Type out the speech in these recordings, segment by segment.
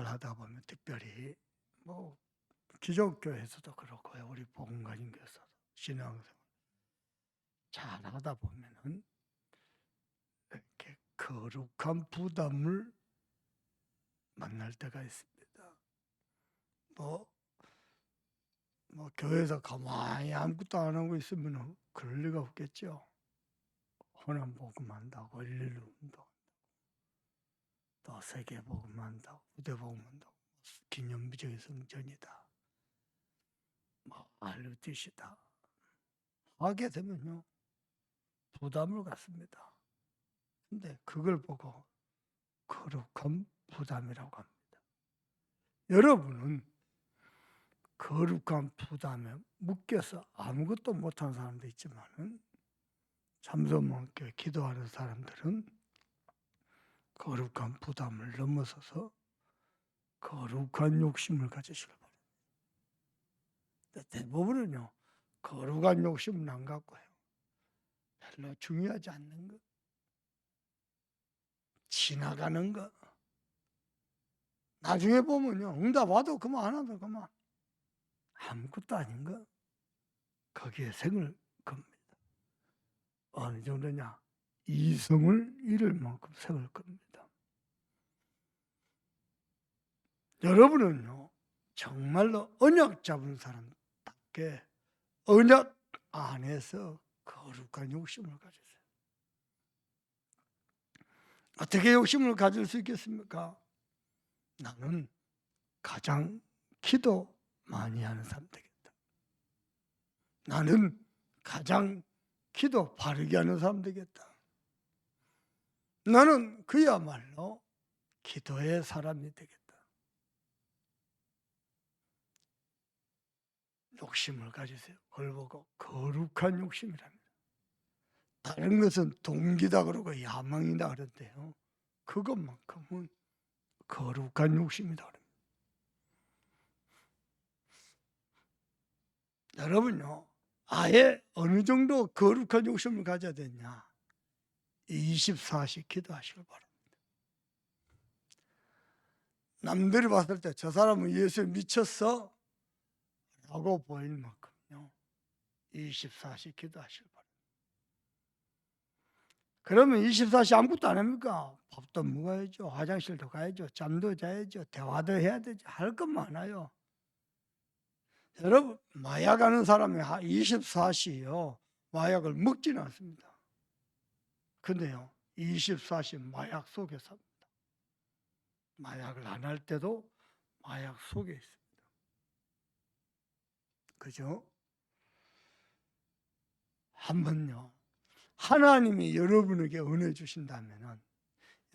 생활 하다 보면 특별히 뭐 기독교에서도 그렇고요. 우리 복음가진교에서도 신앙생활 잘 하다 보면은 이렇게 거룩한 부담을 만날 때가 있습니다. 뭐, 뭐 교회에서 가만히 아무것도 안 하고 있으면 그럴 리가 없겠죠. 호남 복음한다고 일일 운동, 또 세계 복음한다고 후대 복음한다고 기념비적인 성전이다. 뭐 알루 뜻이다. 하게 되면요 부담을 갖습니다. 근데 그걸 보고 거룩한 부담이라고 합니다. 여러분은 거룩한 부담에 묶여서 아무것도 못한 사람도 있지만은 참소문교회 기도하는 사람들은 거룩한 부담을 넘어서서 거룩한 욕심을 가지시길 바랍니다. 대부분은요 거룩한 욕심은 안 갖고 해요. 별로 중요하지 않는 것. 지나가는 거. 나중에 보면요. 응답 와도 그만 안 와도 그만. 아무것도 아닌 거. 거기에 생을 겁니다. 어느 정도냐? 이성을 잃을 만큼 생을 겁니다. 여러분은요. 정말로 언약 잡은 사람답게 언약 안에서 거룩한 욕심을 가지세요. 어떻게 욕심을 가질 수 있겠습니까? 나는 가장 기도 많이 하는 사람 되겠다. 나는 가장 기도 바르게 하는 사람 되겠다. 나는 그야말로 기도의 사람이 되겠다. 욕심을 가지세요. 그걸 보고 거룩한 욕심이랍니다. 다른 것은 동기다 그러고 야망이다 그런데요. 그것만큼은 거룩한 욕심이다 그럽니다. 여러분요, 아예 어느 정도 거룩한 욕심을 가져야 되냐? 24시 기도하시길 바랍니다. 남들이 봤을 때 저 사람은 예수에 미쳤어? 라고 보일 만큼요. 24시 기도하시길 바랍니다. 그러면 24시 아무것도 안 합니까? 밥도 먹어야죠. 화장실도 가야죠. 잠도 자야죠. 대화도 해야 되죠. 할 것 많아요. 여러분, 마약 하는 사람이 24시요. 마약을 먹지는 않습니다. 근데요, 24시 마약 속에 삽니다. 마약을 안 할 때도 마약 속에 있습니다. 그죠? 한번요. 하나님이 여러분에게 은혜 주신다면은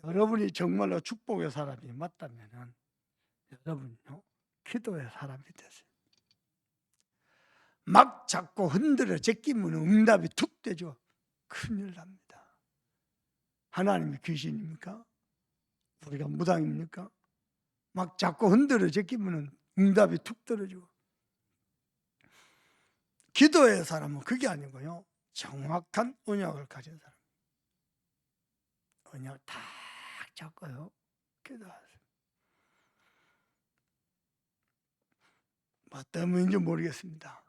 여러분이 정말로 축복의 사람이 맞다면은 여러분요 기도의 사람이 되세요. 막 잡고 흔들어 제끼면 응답이 툭 되죠. 큰일 납니다. 하나님이 귀신입니까? 우리가 무당입니까? 막 잡고 흔들어 제끼면 응답이 툭 떨어지고 기도의 사람은 그게 아니고요. 정확한 언약을 가진 사람. 언약 딱 잡고요. 기도하세요. 뭐 때문인지 모르겠습니다.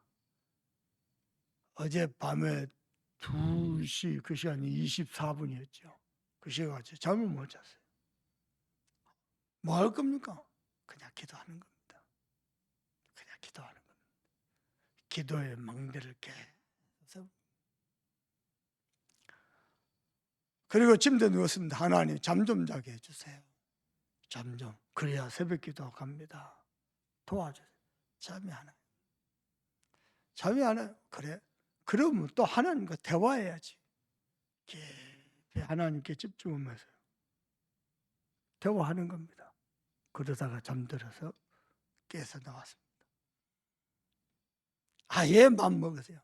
어제 밤에 2시 그 시간이 24분이었죠. 그 시간에 잠을 못 잤어요. 뭐 할 겁니까? 그냥 기도하는 겁니다. 그냥 기도하는. 기도의 망대를 계속 그리고 침대에 누웠습니다. 하나님 잠 좀 자게 해주세요. 잠 좀. 그래야 새벽 기도 갑니다. 도와주세요. 잠이 안 와요. 잠이 안 와요. 그래. 그러면 또 하나님과 대화해야지. 깊이 하나님께 집중하면서 대화하는 겁니다. 그러다가 잠들어서 깨서 나왔습니다. 아예 맘 먹으세요.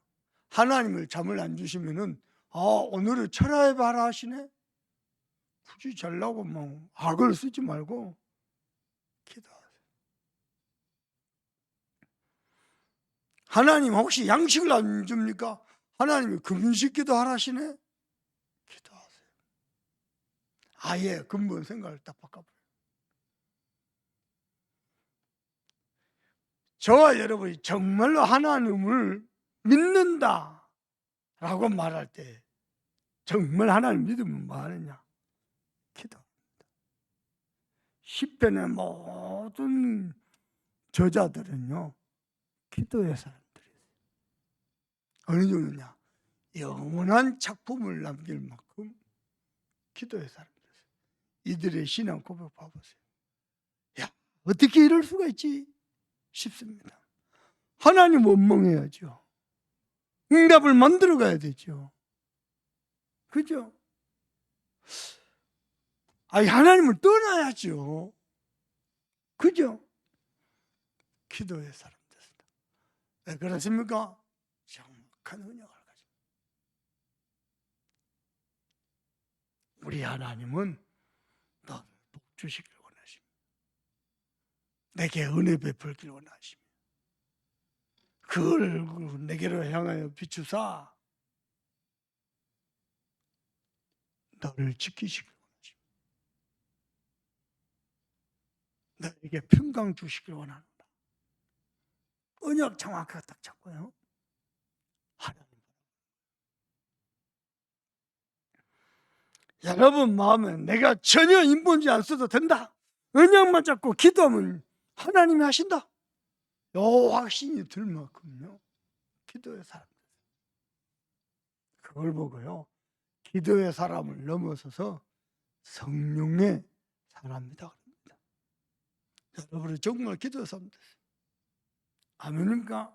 하나님을 잠을 안 주시면은 아 오늘은 철야에 봐라 하시네. 굳이 잘라고 뭐 악을 쓰지 말고 기도하세요. 하나님 혹시 양식을 안 줍니까? 하나님이 금식 기도하라 하시네. 기도하세요. 아예 근본 생각을 딱 바꿔버려요. 저와 여러분이 정말로 하나님을 믿는다 라고 말할 때 정말 하나님 믿으면 뭐 하느냐? 기도합니다. 시편의 모든 저자들은요 기도의 사람들이에요. 어느 정도냐? 영원한 작품을 남길 만큼 기도의 사람들이에요. 이들의 신앙 고백 봐보세요. 야 어떻게 이럴 수가 있지? 싶습니다. 하나님 원망해야죠. 응답을 만들어 가야 되죠. 그죠? 아니, 하나님을 떠나야죠. 그죠? 기도의 사람 됐습니다. 왜 그렇습니까? 정확한 가지고. 우리 하나님은 너를 복 주시길 원하십니다. 내게 은혜 베풀길 원하십니다. 그 얼굴 내게로 향하여 비추사 너를 지키시길 원하십니다. 너에게 평강 주시길 원합니다. 언약 정확하게 딱 잡고요. 여러분 마음에 내가 전혀 인본지 안 써도 된다. 언약만 잡고 기도하면 하나님이 하신다. 요 확신이 들 만큼요. 기도의 사람. 그걸 보고요. 기도의 사람을 넘어서서 성령의 사람이다 그럽니다. 여러분은 정말 기도의 사람 됐어요. 아멘입니까?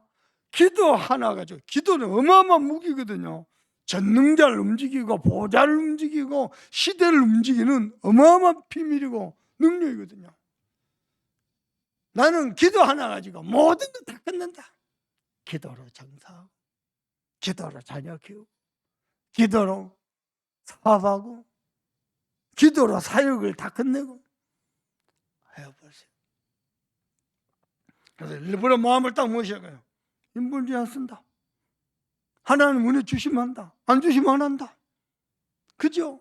기도 하나 가지고 기도는 어마어마한 무기거든요. 전능자를 움직이고 보좌를 움직이고 시대를 움직이는 어마어마한 비밀이고 능력이거든요. 나는 기도 하나 가지고 모든 걸 다 끝낸다. 기도로 장사하고, 기도로 자녀 키우고, 기도로 사업하고, 기도로 사역을 다 끝내고 해보세요. 그래서 일부러 마음을 딱 모셔가요. 인본주의 안 쓴다. 하나님 은혜 주시면 한다. 안 주시면 안 한다. 그죠?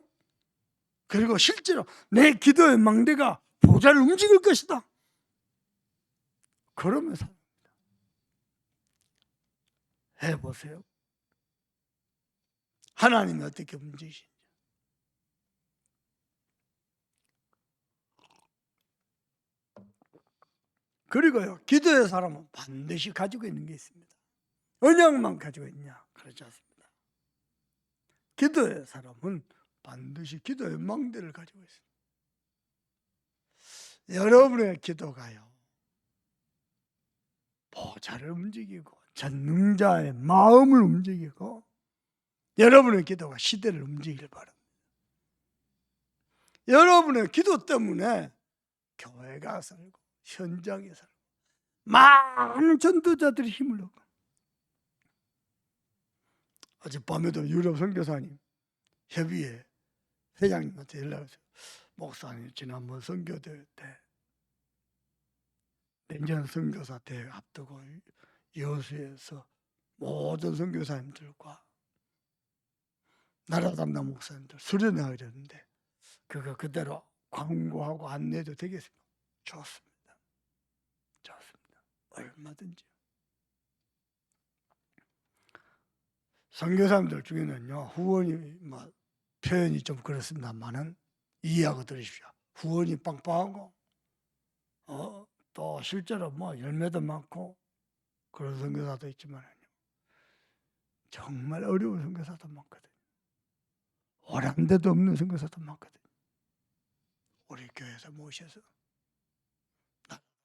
그리고 실제로 내 기도의 망대가 보좌를 움직일 것이다. 그러면서 해보세요. 하나님이 어떻게 움직이시는지. 그리고요, 기도의 사람은 반드시 가지고 있는 게 있습니다. 언약만 가지고 있냐? 그렇지 않습니다. 기도의 사람은 반드시 기도의 망대를 가지고 있습니다. 여러분의 기도가요, 보좌를 움직이고 전 능자의 마음을 움직이고 여러분의 기도가 시대를 움직이길 바랍니다. 여러분의 기도 때문에 교회가 살고 현장에 살고 많은 전도자들이 힘을 얻고 어젯밤에도 유럽 선교사님 협의회 회장님한테 연락해서 목사님 지난번 선교대회 때 내년 선교사 대회 앞두고 여수에서 모든 선교사님들과 나라 담당 목사님들 수련회 하려는데 그거 그대로 광고하고 안내도 되겠습니까? 좋습니다. 좋습니다. 얼마든지. 선교사님들 중에는요 후원이 뭐 표현이 좀 그렇습니다만은 이해하고 들으십시오. 후원이 빵빵하고 어, 또 실제로 뭐 열매도 많고 그런 선교사도 있지만 정말 어려운 선교사도 많거든요. 오란 데도 없는 선교사도 많거든요. 우리 교회에서 모셔서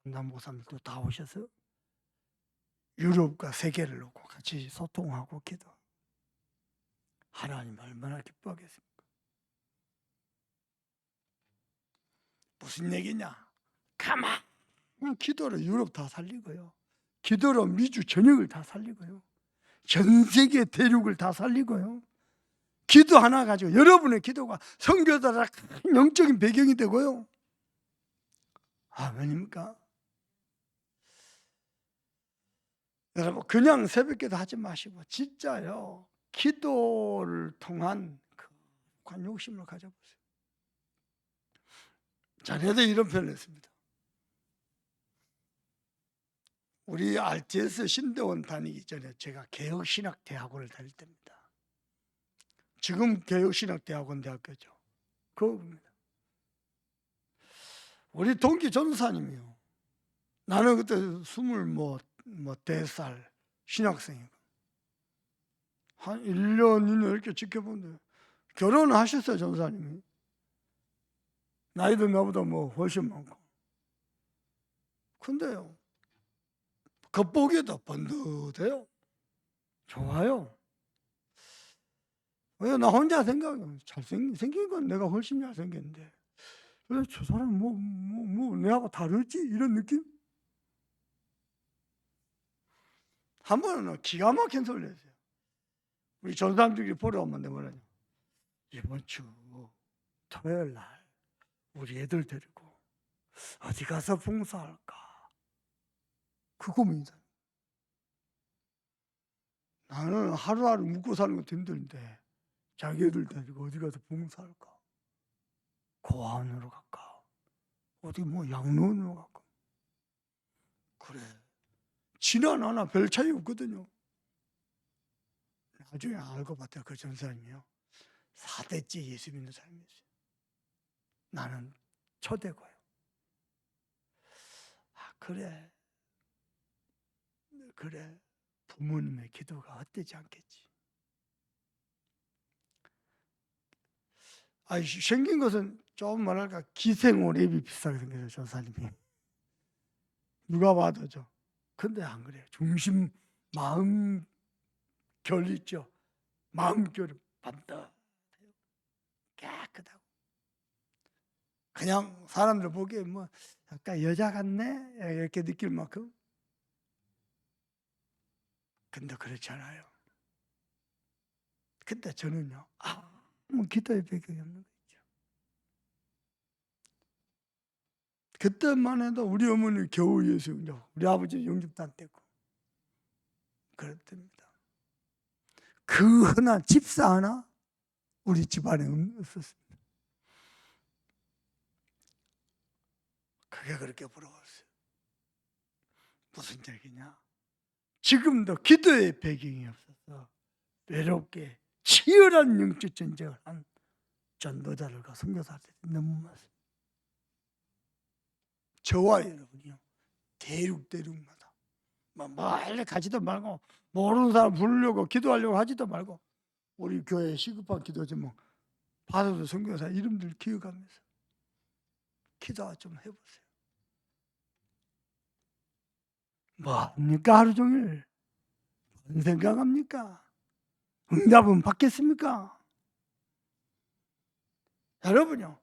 남 목사님들도 다 오셔서 유럽과 세계를 놓고 같이 소통하고 기도. 하나님 얼마나 기뻐하겠습니까? 무슨 얘기냐? 가만 기도로 유럽 다 살리고요. 기도로 미주 전역을 다 살리고요. 전 세계 대륙을 다 살리고요. 기도 하나 가지고 여러분의 기도가 성교자라 큰 영적인 배경이 되고요. 아멘입니까? 여러분 그냥 새벽기도 하지 마시고 진짜요 기도를 통한 그 관용심을 가져보세요. 자네도 이런 표현을 했습니다. 우리 RTS 신대원 다니기 전에 제가 개혁신학대학원을 다닐 때입니다. 지금 개혁신학대학원 대학교죠. 그겁니다. 우리 동기 전사님이요. 나는 그때 스물 뭐, 뭐 대살 신학생이고 한 1년, 2년 이렇게 지켜본데 결혼을 하셨어요, 전사님이. 나이도 나보다 뭐 훨씬 많고. 근데요, 겉보기에도 번듯해요. 좋아요. 왜 나 혼자 생각해. 잘생긴 생긴 건 내가 훨씬 잘생겼는데. 왜 저 사람 뭐, 뭐, 뭐, 내하고 다르지? 이런 느낌? 한 번은 기가 막힌 소리를 했어요. 우리 전사님들이 보러 오면 내가 뭐라냐. 이번 주 토요일 날 우리 애들 데리고 어디 가서 봉사할까? 그 고민이다. 나는 하루하루 묵고 사는 것도 힘든데 자기 애들 데리고 어디 가서 봉사할까? 고아원으로 갈까? 어디 뭐 양로원으로 갈까? 그래. 지난 하나 별 차이 없거든요. 나중에 알고 봤더니 그 전사님이요. 4대째 예수 믿는 사람이었어요. 나는 초대고요. 아, 그래. 그래. 부모님의 기도가 헛되지 않겠지. 아, 생긴 것은 좀 뭐랄까 기생오랩이 비슷하게 생겨서 전사님이 누가 봐도 죠. 근데 안 그래요. 중심 마음 결 있죠. 마음 결은 반듯해요. 깨끗하고 그냥 사람들 보기에 뭐 약간 여자 같네 이렇게 느낄 만큼 근데 그렇지 않아요. 근데 저는요 아무 기도의 배경이 없는 거죠. 그때만 해도 우리 어머니 겨우 예수 우리 아버지 영접단 때고 그랬답니다. 그 흔한 집사 하나 우리 집안에 없었습니다. 그게 그렇게 부러웠어요. 무슨 얘기냐? 지금도 기도의 배경이 없어서 외롭게 치열한 영적 전쟁을 한 전도자들과 선교사들이 너무 많습니다. 저와 여러분이요 대륙 대륙마다 뭐 멀리 가지도 말고 모르는 사람 부르려고 기도하려고 하지도 말고 우리 교회 시급한 기도지 뭐 받아도 선교사 이름들 기억하면서 기도 좀 해보세요. 뭐 합니까 하루 종일 뭔 생각합니까? 응답은 받겠습니까? 여러분요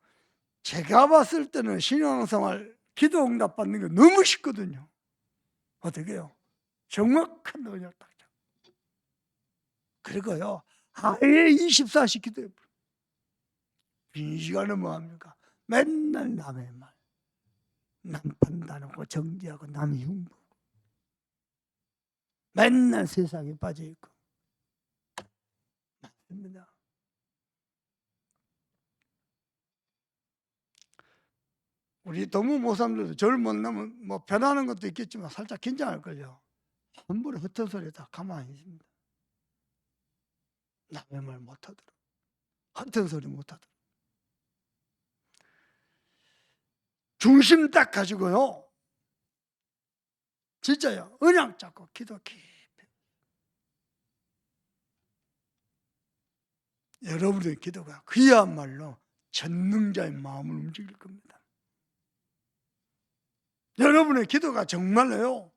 제가 봤을 때는 신앙생활 기도 응답 받는 게 너무 쉽거든요. 어떻게요? 정확한 언약 딱. 그리고요 아예 24시 기도해. 빈 시간은 뭐 합니까? 맨날 남의 말, 남 판단하고 정지하고 남 흉보. 맨날 세상에 빠져 있고. 맞습니다. 우리 동무 모삼들도 저를 만나면 뭐 변하는 것도 있겠지만 살짝 긴장할 걸요. 함부로 흩은 소리 다 가만히 있습니다. 남의 말 못하도록 흩은 소리 못하도록 중심 딱 가지고요. 진짜요. 은양 잡고 기도 깊이. 여러분의 기도가 그야말로 전능자의 마음을 움직일 겁니다. 여러분의 기도가 정말로요.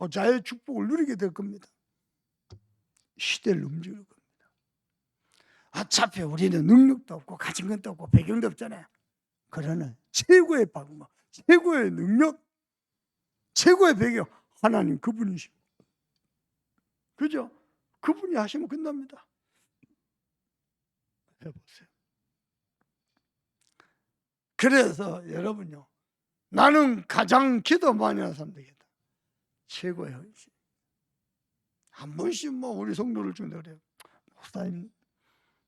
호자의 축복을 누리게 될 겁니다. 시대를 움직일 겁니다. 어차피 우리는 능력도 없고 가진 것도 없고 배경도 없잖아요. 그러나 최고의 방법, 최고의 능력, 최고의 배경 하나님 그분이시고 그죠? 그분이 하시면 끝납니다. 해보세요. 그래서 여러분요, 나는 가장 기도 많이 하는 사람 되겠다. 최고의 헌신. 한 번씩 뭐 우리 성도를 중에 그래요. 목사님,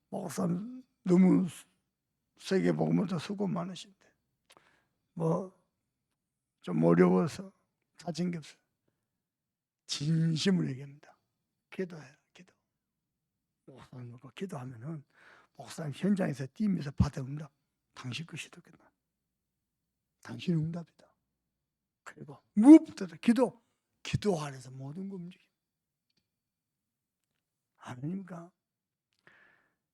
목사님 너무 세계 복음부터 수고 많으신데 뭐 좀 어려워서 가진 게 없어요. 진심으로 얘기합니다. 기도해요, 기도. 목사님과 기도하면은 목사님 현장에서 뛰면서 받은 응답. 당신 것이다. 끝나. 당신 응답이다. 그리고 무엇보다도 기도, 기도 안에서 모든 거 움직임. 아닙니까?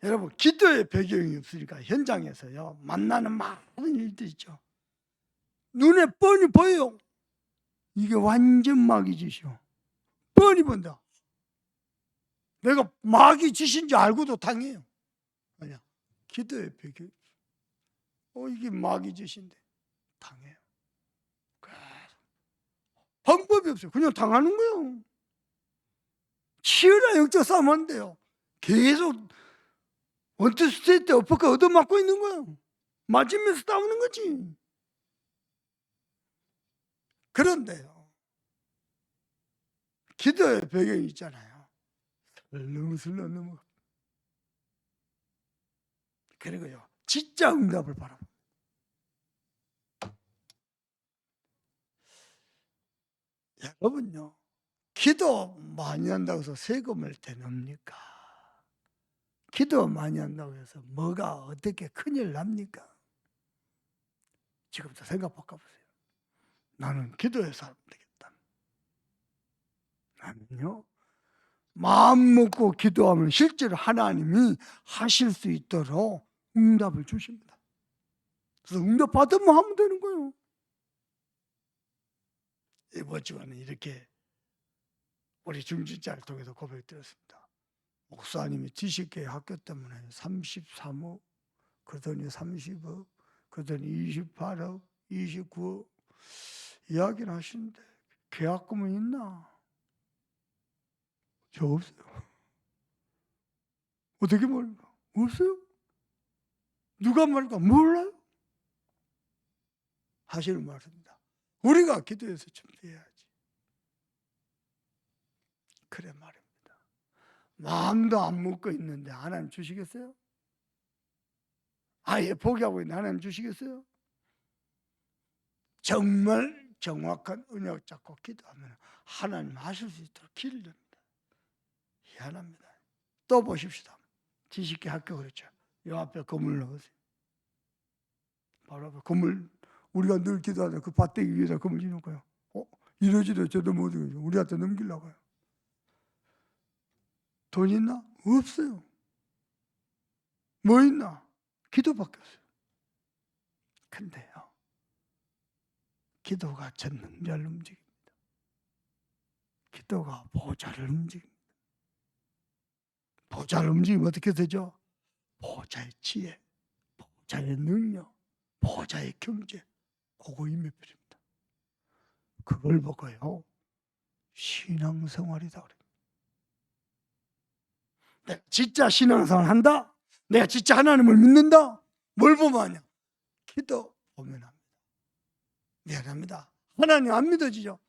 여러분 기도의 배경이 없으니까 현장에서요 만나는 많은 일들 있죠. 눈에 뻔히 보여요. 이게 완전 마귀 짓이요. 뻔히 본다. 내가 마귀 짓인지 알고도 당해요. 아니야. 기도의 배경. 어 이게 마귀 짓인데 당해요. 방법이 없어요. 그냥 당하는 거예요. 치열한 영적 싸움 한대요. 계속 원투 스테이트 어퍼가 얻어맞고 있는 거야. 맞으면서 싸우는 거지. 그런데요. 기도의 배경이 있잖아요. 슬렁슬렁 넘어가. 그리고요. 진짜 응답을 바라. 여러분요. 기도 많이 한다고 해서 세금을 대납니까? 기도 많이 한다고 해서 뭐가 어떻게 큰일 납니까? 지금부터 생각 바꿔보세요. 나는 기도의 사람 되겠다. 나는요, 마음 먹고 기도하면 실제로 하나님이 하실 수 있도록 응답을 주십니다. 그래서 응답 받으면 하면 되는 거예요. 이번 주간에 이렇게 우리 중진자를 통해서 고백드렸습니다. 목사님이 지식계 학교 때문에 33억, 그러더니 30억, 그러더니 28억, 29억 이야기를 하시는데 계약금은 있나? 저 없어요. 어떻게 말까? 없어요. 누가 말까? 몰라요. 하시는 말입니다. 우리가 기도해서 준비해야지. 그래 말입니다. 마음도 안 먹고 있는데 하나님 주시겠어요? 아예 포기하고 있는데 하나님 주시겠어요? 정말 정확한 은혜를 잡고 기도하면 하나님 하실 수 있도록 길을 냅니다. 희한합니다. 또 보십시다. 지식계 학교 그랬죠. 요 앞에 건물 넣으세요. 바로 앞에 건물 우리가 늘 기도하는 그 밭대기 위에다 건물 지놓고요. 어? 이러지도 저도 못 이러죠. 우리한테 넘기려고요. 돈 있나? 없어요. 뭐 있나? 기도밖에 없어요. 근데요. 기도가 전능자를 움직입니다. 기도가 보좌를 움직입니다. 보좌를 움직이면 어떻게 되죠? 보좌의 지혜, 보좌의 능력, 보좌의 경제, 그거 임해버립니다. 그걸 보고요. 신앙생활이다. 내가 진짜 신앙생활 한다? 내가 진짜 하나님을 믿는다? 뭘 보면 하냐? 기도 보면 합니다. 미안합니다. 하나님 안 믿어지죠?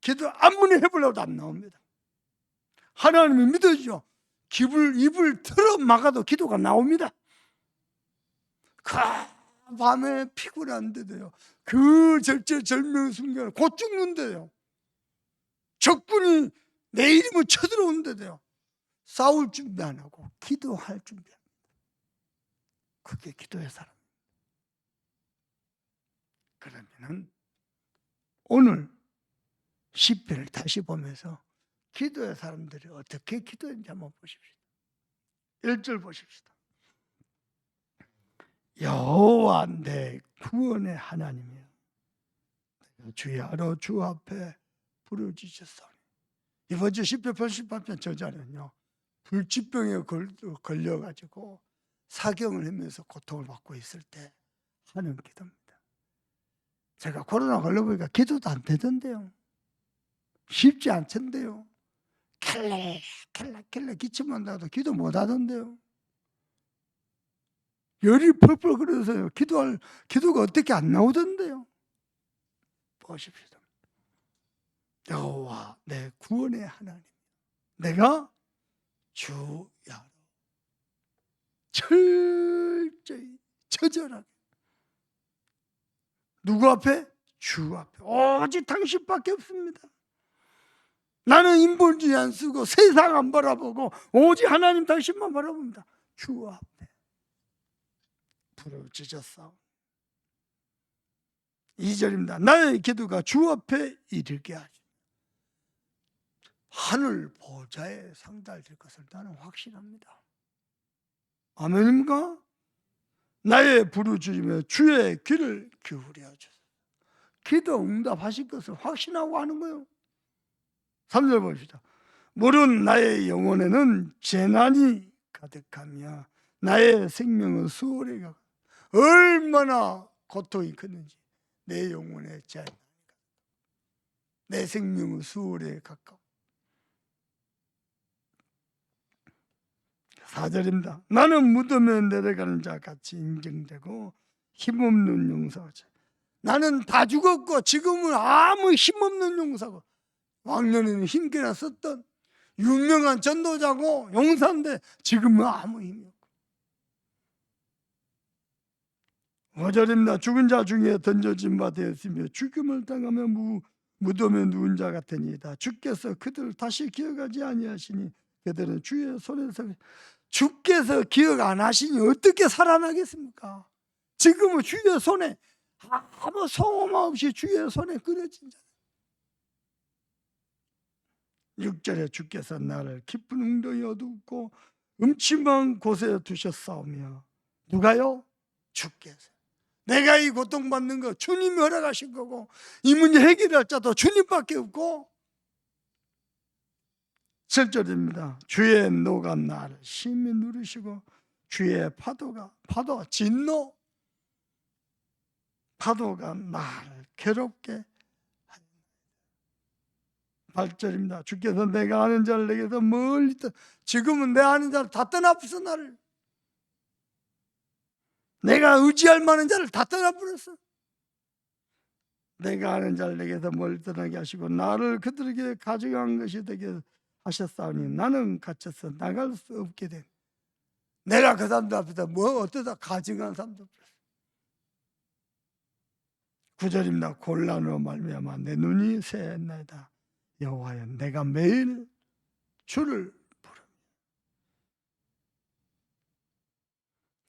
기도 아무리 해보려도 안 나옵니다. 하나님이 믿어지죠? 입을, 입을 틀어 막아도 기도가 나옵니다. 그 밤에 피곤한데도요. 그 절제절명 순간 곧 죽는데요. 적군이 내 이름을 쳐들어오는데도요. 싸울 준비 안 하고 기도할 준비합니다. 그게 기도의 사람. 그러면은 오늘 시편을 다시 보면서 기도의 사람들이 어떻게 기도했는지 한번 보십시오. 1절 보십시다. 여호와 내 구원의 하나님이여 주야로 주 앞에 부르짖었사오니 이번 주 10편 88편 저자는요 불치병에 걸려가지고 사경을 하면서 고통을 받고 있을 때 하는 기도입니다. 제가 코로나 걸려보니까 기도도 안 되던데요. 쉽지 않던데요. 캘레 캘레 캘레 기침만 나도 기도 못 하던데요. 열이 펄펄 끓어서요. 기도할 기도가 어떻게 안 나오던데요. 보십시오. 여호와 내 구원의 하나님. 내가 주야로 철저히 처절하게 누구 앞에? 주 앞에 오직 당신밖에 없습니다. 나는 인본주의 안 쓰고 세상 안 바라보고 오직 하나님 당신만 바라봅니다. 주 앞에 부르짖었사오. 2절입니다. 나의 기도가 주 앞에 이르게 하시. 하늘 보좌에 상달될 것을 나는 확신합니다. 아멘입니까? 나의 부르짖으며 주의 귀를 기울여 주소서. 기도 응답하실 것을 확신하고 하는 거예요. 3절 봅시다. 물은 나의 영혼에는 재난이 가득하며 나의 생명은 수월해 가 얼마나 고통이 컸는지 내 재난이 가득하고 내 생명은 수월에 가까워. 4절입니다. 나는 무덤에 내려가는 자 같이 인정되고 힘없는 용사가 나는 다 죽었고 지금은 아무 힘없는 용사고 왕년에는 힘께나 썼던 유명한 전도자고 용사인데 지금은 아무 힘이 없고 5절입니다. 죽은 자 중에 던져진 바 되었으며 죽음을 당하며 무, 무덤에 누운 자 같으니이다. 주께서 그들을 다시 기억하지 아니하시니 그들은 주의 손에서 주께서 기억 안 하시니 어떻게 살아나겠습니까? 지금은 주의 손에 아무 소음 없이 주의 손에 끊어진 자. 6절에 주께서 나를 깊은 웅덩이 어둡고 음침한 곳에 두셨사오며 누가요? 주께서 내가 이 고통받는 거 주님이 허락하신 거고 이 문제 해결할 자도 주님밖에 없고 7절입니다. 주의 노가 나를 심히 누르시고 주의 파도가 파도 진노 파도가 나를 괴롭게 8절입니다. 주께서 내가 아는 자를 내게서 멀리 떠 지금은 내 아는 자를 다 떠나버렸어 나를 내가 의지할 만한 자를 다 떠나버렸어 내가 아는 자를 내게서 멀리 떠나게 하시고 나를 그들에게 가져간 것이 되게 하셨사오니 나는 갇혀서 나갈 수 없게 된 내가 그 사람들 앞에서 뭐 어떠다 가증한 사람들 구절입니다. 곤란으로 말미암아 내 눈이 새했나이다. 여호와여 내가 매일 주를 부르며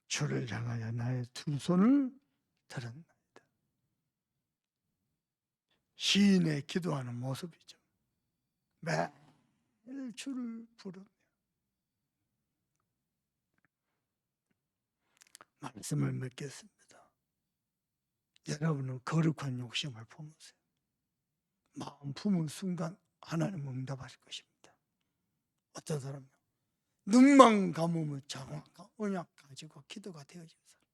주를 향하여 나의 두 손을 들었나이다. 시인의 기도하는 모습이죠. 매일 주를 부르며 말씀을 맺겠습니다 여러분은 거룩한 욕심을 품으세요 마음 품은 순간 하나님 응답하실 것입니다. 어떤 사람요? 눈만 감으면 장화가 언약 가지고 기도가 되어진 사람.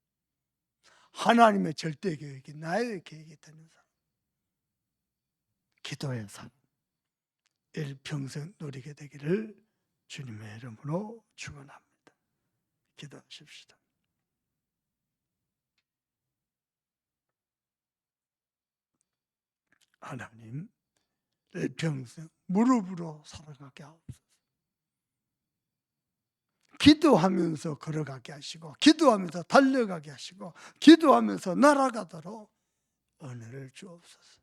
하나님의 절대 계획이 나의 계획이 되는 사람. 기도의 삶. 일평생 누리게 되기를 주님의 이름으로 축원합니다. 기도하십시다. 하나님 내 평생 무릎으로 살아가게 하옵소서. 기도하면서 걸어가게 하시고 기도하면서 달려가게 하시고 기도하면서 날아가도록 은혜를 주옵소서.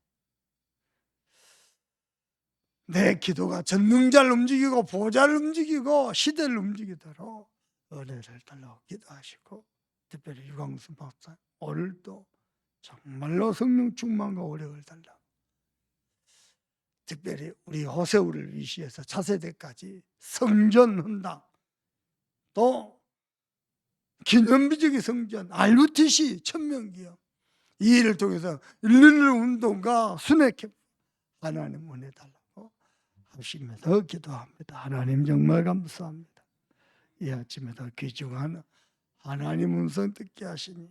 내 기도가 전능자를 움직이고 보좌를 움직이고 시대를 움직이도록 은혜를 달라고 기도하시고 특별히 유광수 박사 오늘도 정말로 성령 충만과 오력을 달라 특별히 우리 호세우를 위시해서 차세대까지 성전헌당 또 기념비적인 성전 RUTC 천명기업 이 일을 통해서 일르는 운동과 순회캡 하나님 은혜 달라 고 하시면서 기도합니다. 하나님 정말 감사합니다. 이 아침에도 귀중한 하나님 음성 듣게 하시니